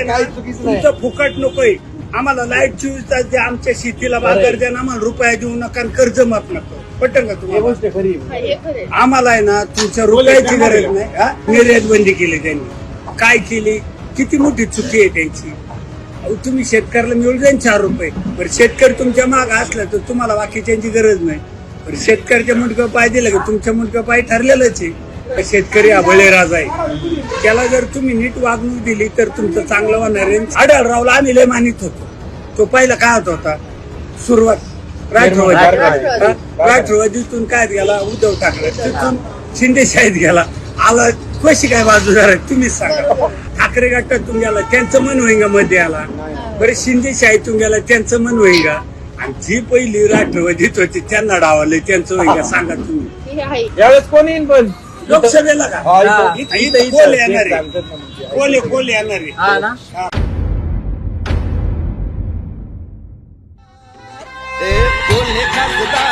आहे ना. तुमचं फुकट नकोय. आम्हाला लाइट चोवीस तास द्या आमच्या शेतीला बाजार द्या आम्हाला रुपया देऊ नका आणि कर्ज माफ नको. पटेल का ही तुम्हाला. हा, हे आम्हाला आहे ना तुमच्या रुपयाची गरज नाही? निर्यात बंदी केली त्यांनी. काय केली? किती मोठी चुकी आहे त्यांची. तुम्ही शेतकऱ्याला मिळून जाईल चार रुपये. बरं शेतकरी तुमच्या माग असला तर तुम्हाला बाकीच्यांची गरज नाही. बरं शेतकऱ्याच्या मुंडकं पाय दिलं का? तुमच्या मुंडकं पाय ठरलेलंच आहे. शेतकरी हा बळीराजा आहे. त्याला जर तुम्ही नीट वागणूक दिली तर तुमचं चांगलं होणार आहे. आढळरावला आम्ही लय मानित होतो. तो पहिला काय होत होता? सुरुवात. राष्ट्रवादी. राष्ट्रवादी. हा? राष्ट्रवादीतून काय गेला? उद्धव ठाकरे. तिथून शिंदे शाळेत गेला. आला कशी काय बाजूदार आहे तुम्हीच सांगा. ठाकरे गटातून गेला. त्यांचं मन होईंगा मध्ये आला. बरं शिंदे शाळेतून गेला. त्यांचं मन होईंगा आणि जी पहिली राष्ट्रवादीत होती त्यांना डावले त्यांचं होईंगा सांगा तुम्ही. हे आहे. यावेळेस कोण येईन पण? लोकसभेला का? हा, इथं- कोल येणार. आहे. कोले कोले येणार. आहे हा ना. ए, कोल्हे खासदार